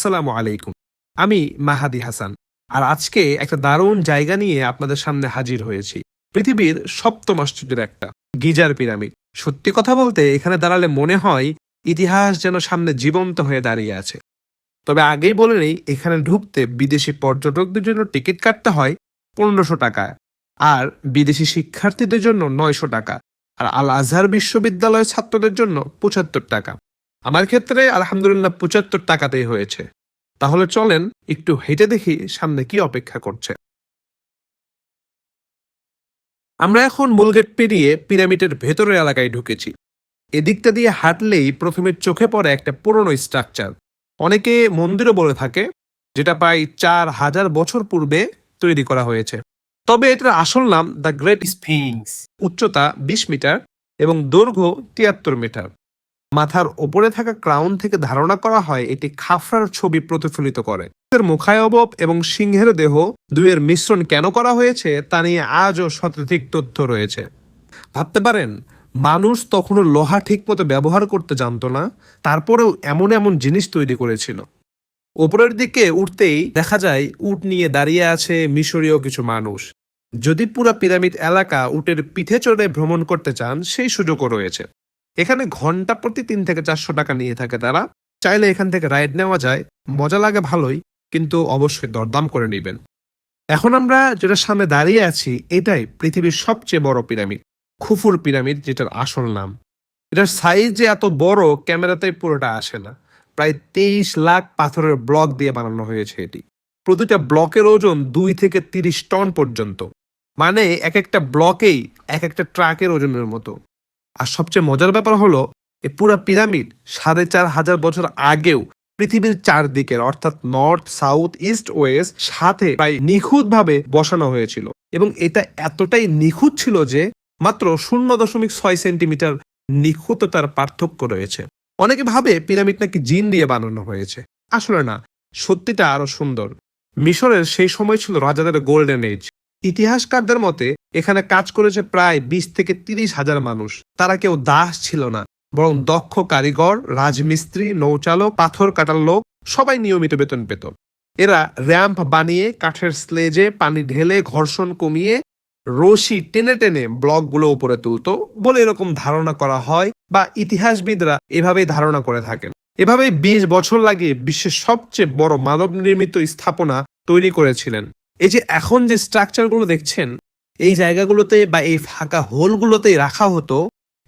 আসসালামু আলাইকুম। আমি মাহাদি হাসান। আর আজকে একটা দারুণ জায়গা নিয়ে আপনাদের সামনে হাজির হয়েছি। পৃথিবীর সপ্তম আশ্চর্যের একটা, গিজার পিরামিড। সত্যি কথা বলতে, এখানে দাঁড়ালে মনে হয় ইতিহাস যেন সামনে জীবন্ত হয়ে দাঁড়িয়ে আছে। তবে আগেই বলে নেই, এখানে ঢুকতে বিদেশি পর্যটকদের জন্য টিকিট কাটতে হয় পনেরোশো টাকা আর বিদেশি শিক্ষার্থীদের জন্য নয়শো টাকা আর আল আজহার বিশ্ববিদ্যালয়ের ছাত্রদের জন্য পঁচাত্তর টাকা। আমার ক্ষেত্রে আলহামদুলিল্লাহ পঁচাত্তর টাকাতেই হয়েছে। তাহলে চলেন একটু হেঁটে দেখি সামনে কি অপেক্ষা করছে। আমরা এখন মূলগেট পেরিয়ে পিরামিডের ভেতরের এলাকায় ঢুকেছি। এদিকটা দিয়ে হাঁটলেই প্রথমে চোখে পড়ে একটা পুরনো স্ট্রাকচার। অনেকে মন্দিরও বলে থাকে, যেটা প্রায় চার হাজার বছর পূর্বে তৈরি করা হয়েছে। তবে এটার আসল নাম দ্য গ্রেট স্ফিংস, উচ্চতা বিশ মিটার এবং দৈর্ঘ্য তিয়াত্তর মিটার। মাথার ওপরে থাকা ক্রাউন থেকে ধারণা করা হয় এটি খাফরার ছবি প্রতিফলিত করে। মুখায়বব এবং সিংহের দেহ, দুইয়ের মিশ্রণ কেন করা হয়েছে তা নিয়ে আজও শতাধিক তথ্য রয়েছে। ভাবতে পারেন, মানুষ তখনও লোহা ঠিকমতো ব্যবহার করতে জানতো না, তারপরেও এমন এমন জিনিস তৈরি করেছিল। ওপরের দিকে উঠতেই দেখা যায়, উট নিয়ে দাঁড়িয়ে আছে মিশরীয় কিছু মানুষ। যদি পুরা পিরামিড এলাকা উটের পিঠে চড়ে ভ্রমণ করতে চান, সেই সুযোগও রয়েছে। এখানে ঘণ্টা প্রতি তিন থেকে চারশো টাকা নিয়ে থাকে তারা। চাইলে এখান থেকে রাইড নেওয়া যায়। মজা লাগে ভালোই, কিন্তু অবশ্যই দরদাম করে নেবেন। এখন আমরা যেটা সামনে দাঁড়িয়ে আছি, এটাই পৃথিবীর সবচেয়ে বড় পিরামিড, খুফুর পিরামিড যেটার আসল নাম। এটার সাইজ যে এত বড় ক্যামেরাতে পুরোটা আসে না। প্রায় তেইশ লাখ পাথরের ব্লক দিয়ে বানানো হয়েছে এটি। প্রতিটা ব্লকের ওজন দুই থেকে তিরিশ টন পর্যন্ত। মানে এক একটা ব্লকেই এক একটা ট্রাকের ওজনের মতো। আর সবচেয়ে মজার ব্যাপার হলো এই পুরো পিরামিড সাড়ে চার হাজার বছর আগেও পৃথিবীর চারদিকের, অর্থাৎ নর্থ, সাউথ, ইস্ট, ওয়েস্ট সাথে প্রায় নিখুঁতভাবে বসানো হয়েছিল। এবং এটা এতটাই নিখুঁত ছিল যে মাত্র শূন্য দশমিক ছয় সেন্টিমিটার নিখুঁততার পার্থক্য রয়েছে। অনেকে ভাবে পিরামিড নাকি জিন দিয়ে বানানো হয়েছে। আসলে না, সত্যিটা আরও সুন্দর। মিশরের সেই সময় ছিল রাজাদের গোল্ডেন এজ ইতিহাসকারদের মতে এখানে কাজ করেছে প্রায় বিশ থেকে তিরিশ হাজার মানুষ। তারা কেউ দাস ছিল না, বরং দক্ষ কারিগর, রাজমিস্ত্রি, নৌচালক, পাথর কাটার লোক, সবাই নিয়মিত বেতন পেত। এরা র্যাম্প বানিয়ে, কাঠের স্লেজে পানি ঢেলে, ঘর্ষণ কমিয়ে, রশি টেনে টেনে ব্লকগুলো উপরে তুলতো বলে এরকম ধারণা করা হয় বা ইতিহাসবিদরা এভাবেই ধারণা করে থাকেন। এভাবে বিশ বছর লাগিয়ে বিশ্বের সবচেয়ে বড় মানব নির্মিত স্থাপনা তৈরি করেছিলেন। এই যে এখন যে স্ট্রাকচারগুলো দেখছেন এই জায়গাগুলোতে বা এই ফাঁকা হোলগুলোতেই রাখা হতো।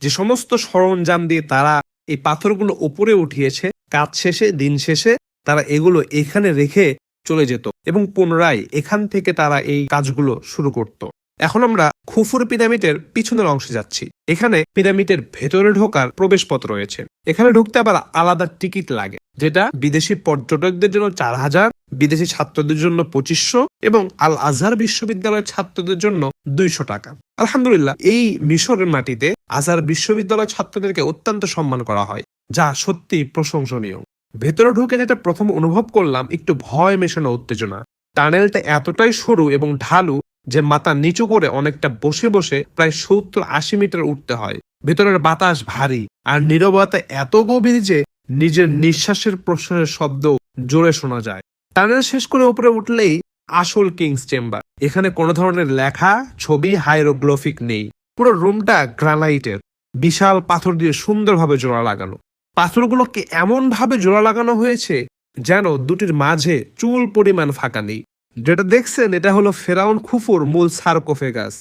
যে সমস্ত সরঞ্জাম দিয়ে তারা এই পাথরগুলো উপরে উঠিয়েছে, কাজ শেষে, দিন শেষে তারা এগুলো এখানে রেখে চলে যেত এবং পুনরায় এখান থেকে তারা এই কাজগুলো শুরু করত। এখন আমরা খুফুর পিরামিডের পিছনের অংশে যাচ্ছি। এখানে পিরামিডের ভেতরে ঢোকার প্রবেশপথ রয়েছে। এখানে ঢুকতে আবার আলাদা টিকিট লাগে, যেটা বিদেশি পর্যটকদের জন্য চার হাজার বিদেশি ছাত্রদের জন্য পঁচিশশো এবং আল আজহার বিশ্ববিদ্যালয়ের ছাত্রদের জন্য দুইশো টাকা। আলহামদুলিল্লাহ, এই মিশরের মাটিতে আজহার বিশ্ববিদ্যালয়ের ছাত্রদেরকে অত্যন্ত সম্মান করা হয়, যা সত্যি প্রশংসনীয়। ভেতরে ঢুকে যেটা প্রথম অনুভব করলাম, একটু ভয় মেশানো উত্তেজনা। টানেলটা এতটাই সরু এবং ঢালু যে মাথা নিচু করে অনেকটা বসে বসে প্রায় সত্তর আশি মিটার উঠতে হয়। ভেতরের বাতাস ভারী আর নীরবতা এত গভীর যে নিজের নিঃশ্বাসের প্রশ্বাসের শব্দ জোরে শোনা যায়। টানেল শেষ করে উপরে উঠলেই আসল কিংস চেম্বার। এখানে কোনো ধরনের লেখা, ছবি, হাইরোগ্লোফিক নেই। পুরো রুমটা গ্রানাইটের। বিশাল পাথর দিয়ে সুন্দরভাবে জোড়া লাগানো। পাথরগুলোকে এমন ভাবে জোড়া লাগানো হয়েছে যেন দুটির মাঝে চুল পরিমাণ ফাঁকা নেই। যেটা দেখছেন, এটা হলো ফেরাউন খুফুর মূল সার্কোফেগাস।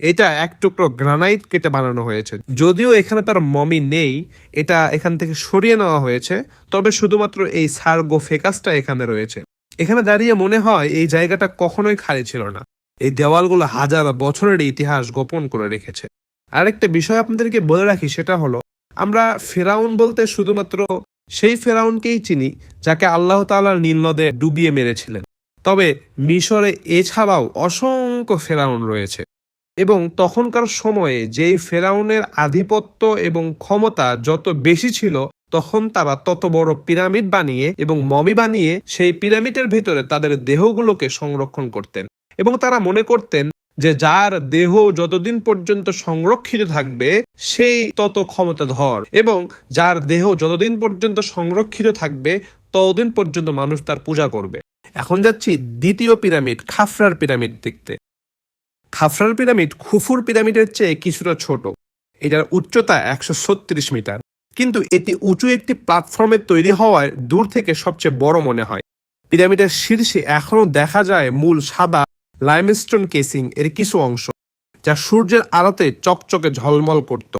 এটা এক টুকরো গ্রানাইট কেটে বানানো হয়েছে। যদিও এখানে তার মমি নেই, এটা এখান থেকে সরিয়ে নেওয়া হয়েছে, তবে শুধুমাত্র এই সার্গোফেকাসটা এখানে রয়েছে। এখানে দাঁড়িয়ে মনে হয় এই জায়গাটা কখনোই খালি ছিল না। এই দেওয়ালগুলো হাজার বছরের ইতিহাস গোপন করে রেখেছে। আরেকটা বিষয় আপনাদেরকে বলে রাখি, সেটা হলো, আমরা ফেরাউন বলতে শুধুমাত্র সেই ফেরাউনকেই চিনি, যাকে আল্লাহ তাআলার নীল নদে ডুবিয়ে মেরেছিলেন। তবে মিশরে এছাড়াও অসংখ্য ফেরাউন রয়েছে। এবং তখনকার সময়ে যেই ফেরাউনের আধিপত্য এবং ক্ষমতা যত বেশি ছিল তখন তারা তত বড় পিরামিড বানিয়ে এবং মমি বানিয়ে সেই পিরামিডের ভেতরে তাদের দেহগুলোকে সংরক্ষণ করতেন। এবং তারা মনে করতেন যে যার দেহ যতদিন পর্যন্ত সংরক্ষিত থাকবে, সেই তত ক্ষমতাধর। এবং যার দেহ যতদিন পর্যন্ত সংরক্ষিত থাকবে, ততদিন পর্যন্ত মানুষ তার পূজা করবে। এখন যাচ্ছি দ্বিতীয় পিরামিড, খাফরার পিরামিড দেখতে। খাফরার পিরামিড খুফুর পিরামিডের চেয়ে কিছুটা ছোট। এটার উচ্চতা একশো ছত্রিশ মিটার। কিন্তু এটি উঁচু একটি প্ল্যাটফর্মে তৈরি হওয়ায় দূর থেকে সবচেয়ে বড় মনে হয়। পিরামিডের শীর্ষে এখনও দেখা যায় মূল সাদা লাইমস্টোন কেসিং এর কিছু অংশ, যা সূর্যের আলোতে চকচকে ঝলমল করত।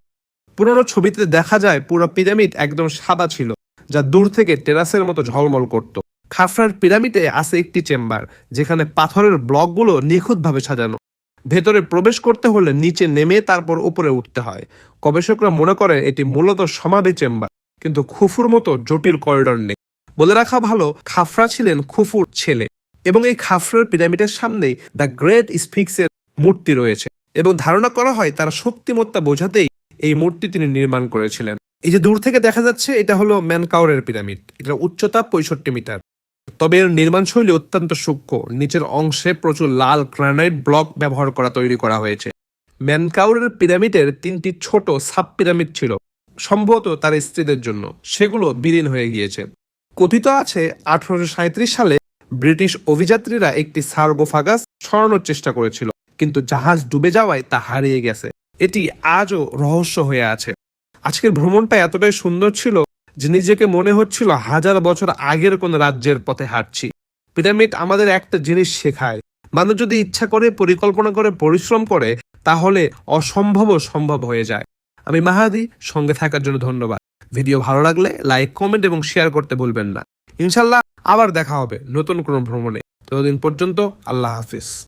পুরনো ছবিতে দেখা যায় পুরো পিরামিড একদম সাদা ছিল, যা দূর থেকে টেরাসের মতো ঝলমল করত। খাফরার পিরামিডে আছে একটি চেম্বার, যেখানে পাথরের ব্লকগুলো নিখুঁতভাবে সাজানো। ভেতরে প্রবেশ করতে হলে নিচে নেমে তারপর উপরে উঠতে হয়। গবেষকরা মনে করেন এটি মূলত সমাধি চেম্বার, কিন্তু খুফুর মতো জটিল করিডর নেই। বলে রাখা ভালো, খাফরা ছিলেন খুফুর ছেলে এবং এই খাফরার পিরামিডের সামনেই দ্য গ্রেট স্ফিক্সের মূর্তি রয়েছে এবং ধারণা করা হয় তার শক্তিমত্তা বোঝাতেই এই মূর্তি তিনি নির্মাণ করেছিলেন। এই যে দূর থেকে দেখা যাচ্ছে, এটা হলো ম্যানকাউরের পিরামিড। এটার উচ্চতা পঁয়ষট্টি মিটার। তবে এর নির্মাণ শৈলী অত্যন্ত সূক্ষ্ম। নিচের অংশে প্রচুর লাল গ্রানাইট ব্লক ব্যবহার করা, তৈরি করা হয়েছে। ম্যানকাউরের পিরামিডের তিনটি ছোট সাব পিরামিড ছিল, সম্ভবত তার স্ত্রীদের জন্য। সেগুলো বিলীন হয়ে গিয়েছে। কথিত আছে, আঠারোশো সালে ব্রিটিশ অভিযাত্রীরা একটি সার্গোফাগাস সরানোর চেষ্টা করেছিল, কিন্তু জাহাজ ডুবে যাওয়ায় তা হারিয়ে গেছে। এটি আজও রহস্য হয়ে আছে। আজকের ভ্রমণটা এতটাই সুন্দর ছিল যে নিজেকে মনে হচ্ছিল হাজার বছর আগের কোন রাজ্যের পথে হাঁটছি। পিরামিড আমাদের একটা জিনিস শেখায়। মানুষ যদি ইচ্ছা করে, পরিকল্পনা করে, পরিশ্রম করে, তাহলে অসম্ভবও সম্ভব হয়ে যায়। আমি মাহাদি, সঙ্গে থাকার জন্য ধন্যবাদ। ভিডিও ভালো লাগলে লাইক, কমেন্ট এবং শেয়ার করতে ভুলবেন না। ইনশাল্লাহ আবার দেখা হবে নতুন কোনো ভ্রমণে। ততদিন পর্যন্ত আল্লাহ হাফিজ।